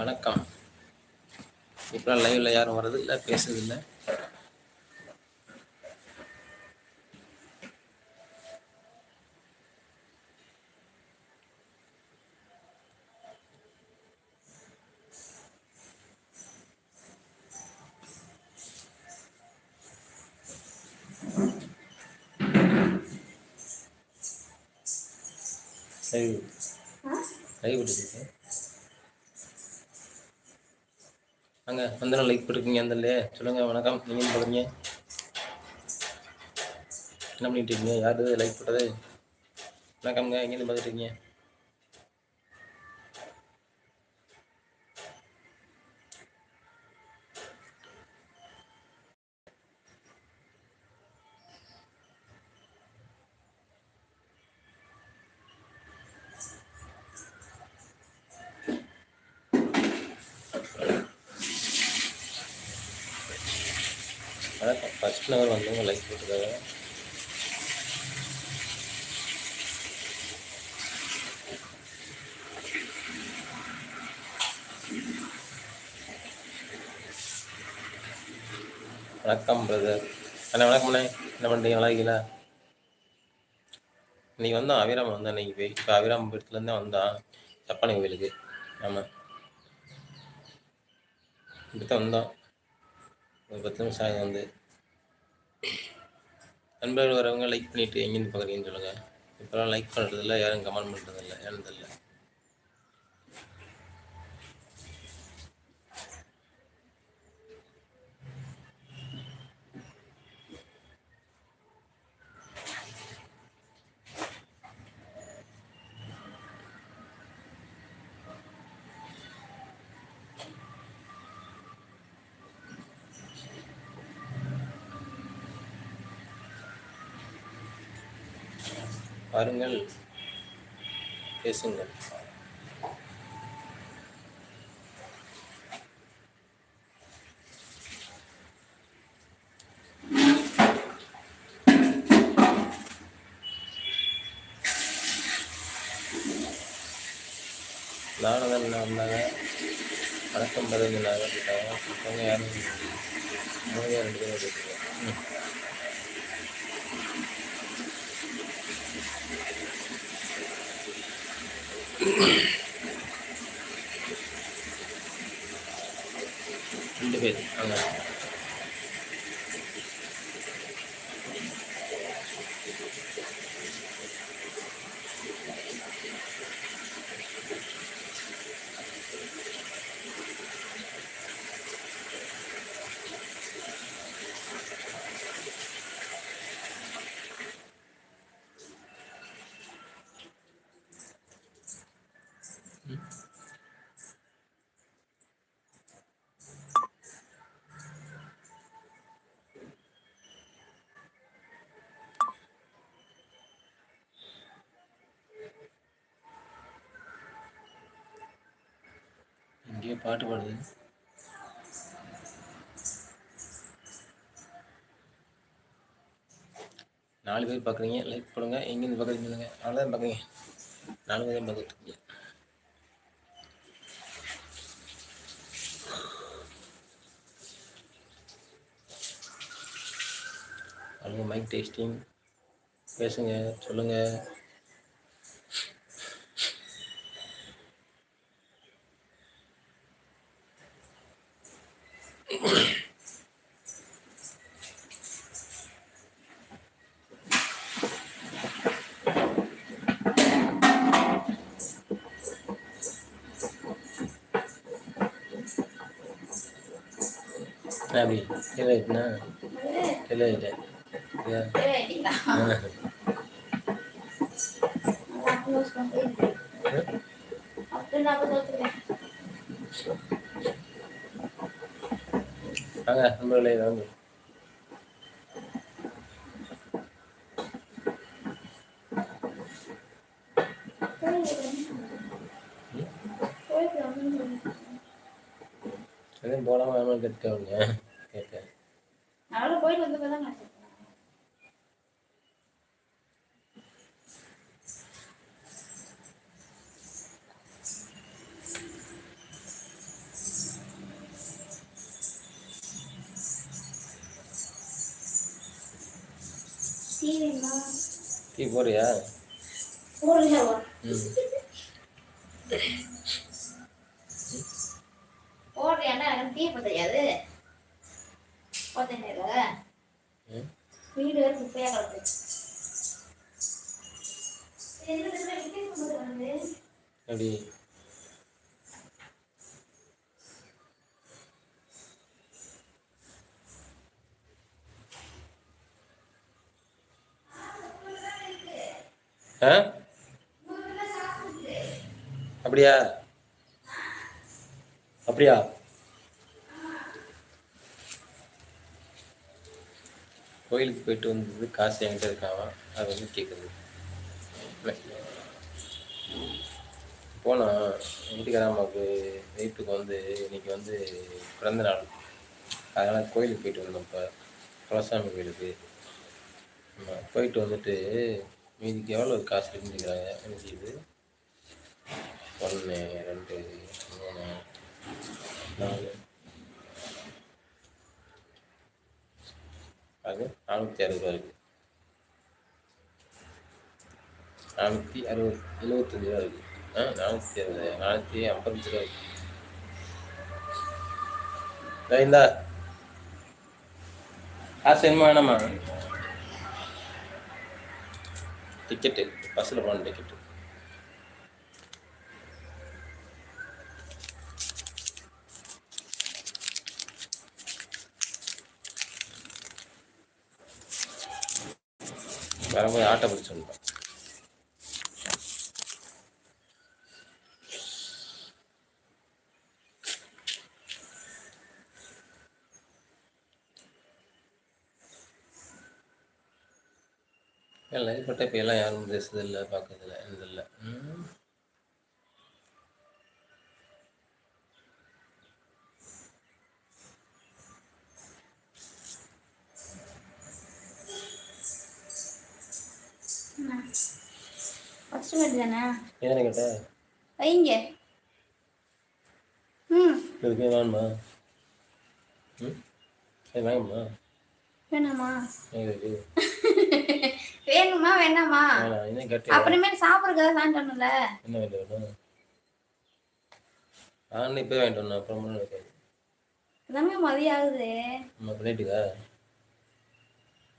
வணக்கம். இப்போலாம் லைவ்ல யாரும் வர்றது இல்லை பேசுறது இல்லை. லைவ் லைவ் விட்டுருக்கு அங்கே வந்தனம் லைக் போட்டிருக்கீங்க அந்த இல்லையே சொல்லுங்க வணக்கம். நீங்கள் என்ன பண்ணுறீங்க என்ன பண்ணிட்டு இருக்கீங்க? யாரு லைக் போட்டது? வணக்கம்ங்க. எங்கேருந்து பார்த்துட்டு இருக்கீங்க? வணக்கம். ஃபஸ்ட் நகர் வந்தவங்க லைக் போட்டுருக்காங்க வணக்கம் பிரதர் அண்ணா வணக்கம்ண்ணே என்ன பண்ணுறீங்க நல்லா இன்னைக்கு வந்தான் அபிராம் வந்தான் இன்னைக்கு போய். இப்போ அபிராம் வந்தான். ஜப்பானி கோவிலுக்கு. ஆமாம் இப்போ தான் வந்தான் ஒரு பத்து நிமிஷம் ஆகுது வந்து நண்பர்கள் வரவங்க லைக் பண்ணிவிட்டு எங்கேருந்து பார்க்குறீங்கன்னு சொல்லுங்கள் இப்போலாம் லைக் பண்ணுறதில்ல யாரும் கமெண்ட் பண்ணுறதில்ல ஏன்னு தெரியல பாருங்கள். பேசுங்கள். நானும் தான் என்ன வந்தாங்க வணக்கம் பதினாங்க கேட்டாங்க மற்றவங்க யாரும் மூணு ரெண்டு பேரும் you இங்கேயே பாட்டு பாடுது. நாலு பேர் பார்க்குறீங்க லைக் பண்ணுங்க எங்கேருந்து பார்க்குறீங்க சொல்லுங்க. நாலு தான் பார்க்குறீங்க நாலு பேர் தான் பார்த்துட்டு அவங்க மைக் டேஸ்டிங் பேசுங்க சொல்லுங்கள் அப்படி கீழே ஆயிட்டுனா கீழே ஆயிட்டேன் வாங்க நண்பர்களே வாங்க எதுவும் போலாமா வேணாம் கேட்கவங்க டீ போறியா போடுறியா? டீ போட்டியாது போட்டேன் வீடு குப்பையாக கிடக்கு. அப்படி. அப்படியா? அப்படியா? கோயிலுக்கு போயிட்டு வந்தது காசு என்கிட்ட இருக்காவா? அது வந்து கேட்குறது வீட்டுக்கார அம்மாவுக்கு வீட்டுக்கு வந்து இன்னைக்கு வந்து பிறந்த நாள். அதனால் கோயிலுக்கு போயிட்டு வந்தோம் இப்போ. குலசாமி கோயிலுக்கு. போயிட்டு வந்துட்டு மீதிக்கு எவ்வளோ காசு இருந்துக்கிறாங்க எனக்கு இது ஒன்று நானூற்றி அறுபது ரூபா இருக்குது நானூற்றி அறுபது எழுபத்தஞ்சு ரூபா இருக்குது ஆ நானூற்றி அறுபது நானூற்றி ஐம்பத்தஞ்சு ரூபா இருக்குது இதோ இந்தா காசு என்ன வேணாமா டிக்கெட்டு பஸ்ஸில் போன டிக்கெட்டு வரும்போது ஆட்டை பிடிச்சி வந்துட்டோம் லைஃப் பட்ட இப்போ எல்லாம் யாரும் பேசுறதில்ல பார்க்கறதில்ல இல்லை ம் இதுக்கு வேணுமா? ம்? சரி வாங்கம்மா வேணாமா? எங்களுக்கு. வேணுமா வேணாமா? வேணாம் இன்னும் கட்டி அப்புறமேல் சாப்பிட்றதுக்கு சாப்பிட்டோம்ல என்ன வேண்டிய வேணும்? நான் இப்போ வாங்கிட்டு வந்தேன் அப்புறம் இருக்காது எல்லாமே மதியம் ஆகுது நம்ம பிளேட்டுக்கா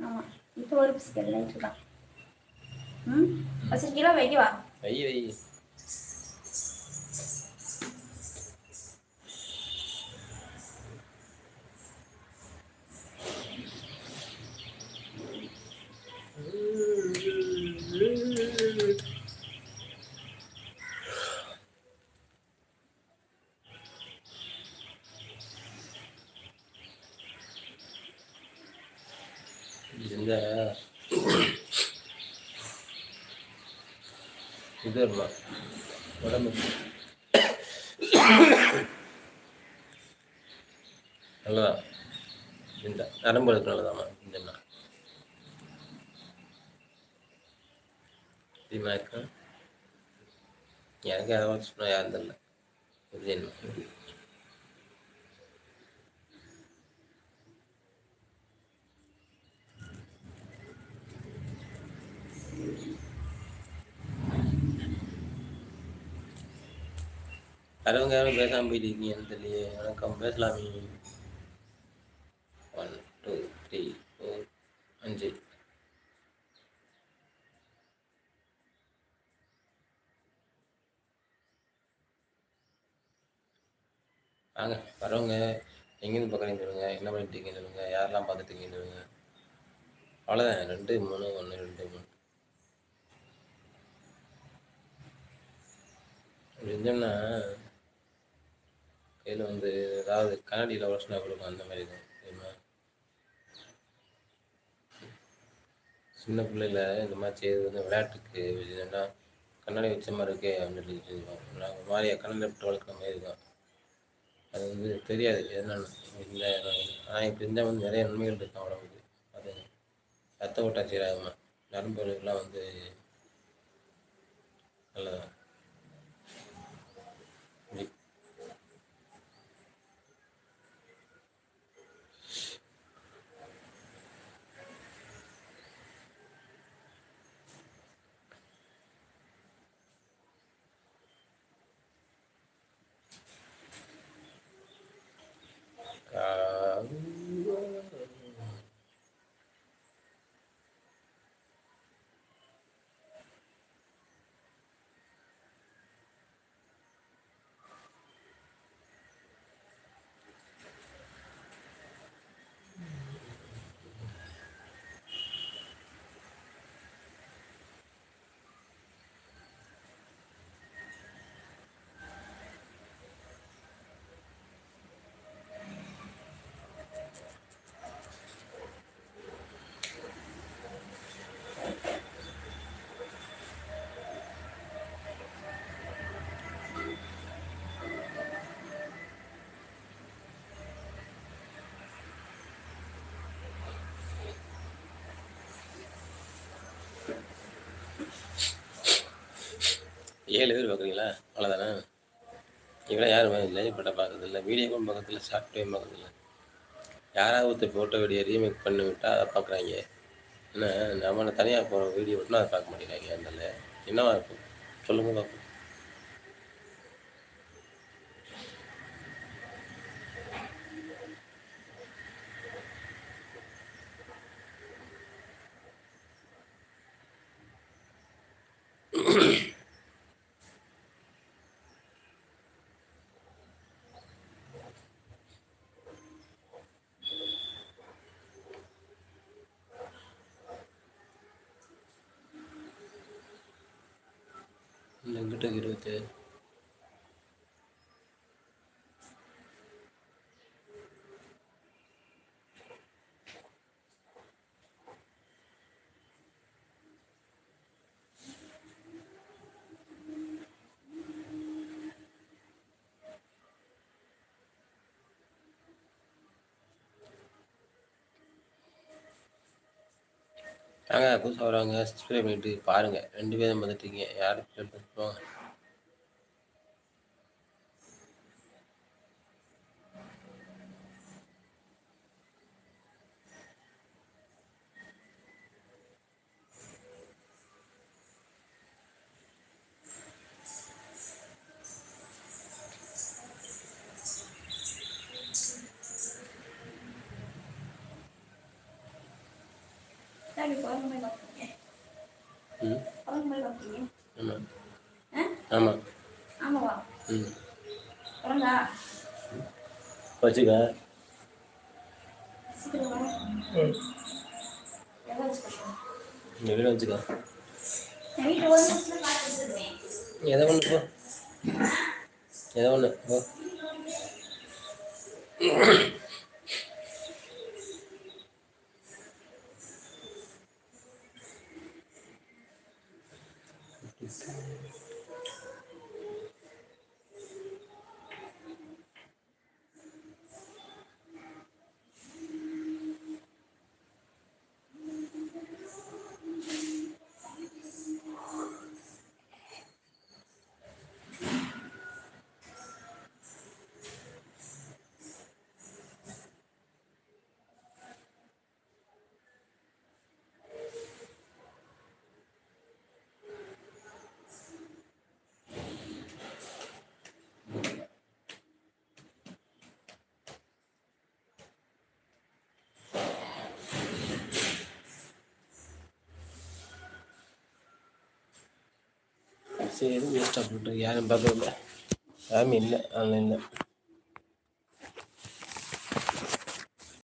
ஆமாம் இப்போ ஒரு பிஸ்கட் லைட்டு தான் ம்? வச்சிருக்கீங்களா வைக்கவா வை வை. இந்த இது வருமா உடம்பு. நல்லதா? இந்த நரம்பு எடுக்க நல்லதாம்மா. இந்த தெரியுமா இருக்கா எனக்கு யாராவது சொன்னால் யாரும் தெரியல இது வரவங்க யாரும் பேசாமல் போயிட்டு இருக்கீங்கன்னு தெரியலையே வணக்கம் பேசலாமே ஒன் டூ த்ரீ ஃபோர் அஞ்சு வாங்க வரவங்க எங்கேருந்து பார்க்குறீங்கன்னு சொல்லுங்கள் என்ன பண்ணிட்டு இருக்கீங்கன்னு சொல்லுங்கள் யாரெல்லாம் பார்த்துட்டு இருக்கீங்கன்னு சொல்லுங்கள் அவ்வளோதான் ரெண்டு மூணு ஒன்று ரெண்டு மூணு. அப்படி இதில் வந்து ஏதாவது கண்ணாடியில் உடச்சுனா கொடுக்கும் அந்த மாதிரி தான். தெரியுமா சின்ன பிள்ளையில இந்த மாதிரி செய்யறது வந்து விளையாட்டுக்கு என்னன்னா கண்ணாடி வச்ச மாதிரி இருக்கே அப்படின்னு சொல்லி செய்வோம் நாங்கள் மாதிரியா கண்ணாடி விட்டு வளர்க்குற மாதிரி இருக்கும் அது வந்து தெரியாது என்னென்னு இல்லை ஆனால் இப்போ இருந்தால் வந்து நிறைய நன்மைகள் இருக்கும் உடம்புக்கு. அது ரத்த ஓட்டம் சீராகுமா நரம்புகளுக்கெல்லாம் வந்து நல்லதான் இப்படி ஏழு பேர் பார்க்குறீங்களா? அவ்வளோதானே இவெல்லாம் யாரும் லைவ் படம் பார்க்கறதில்ல வீடியோவும் பார்க்கறதில்ல சாஃப்ட்வேர் பார்க்கறதில்ல யாராவது ஒருத்தர் ஃபோட்டோ வீடியோ ரீமேக் பண்ணி விட்டால் அதை பார்க்குறாங்க. என்ன நம்மளை தனியாக போகிற வீடியோ மட்டும் அதை பார்க்க மாட்டேங்கிறாங்க அதனால் என்னவா இருக்கும்? சொல்லுங்க பார்ப்போம். எங்கிட்ட இருபத்தி நாங்கள் புதுசாக வராங்க சப்ஸ்கிரைப் பண்ணிட்டு பாருங்கள் ரெண்டு பேரும் வந்துட்டீங்க. யாரும் subscribe போங்க சரி குரங்கு மாதிரி பார்க்குறீங்க ம் குரங்கு மாதிரி பார்க்குறீங்க ஆமாம் ஆமாவா? ம். குரங்கா வச்சுக்க. எதை ஒன்று போ. எதை ஒன்று போ. peace. சரி வேஸ்ட்டாக போட்டு யாரும் பார்க்கல யாருமே இல்லை. ஆன்லைனில்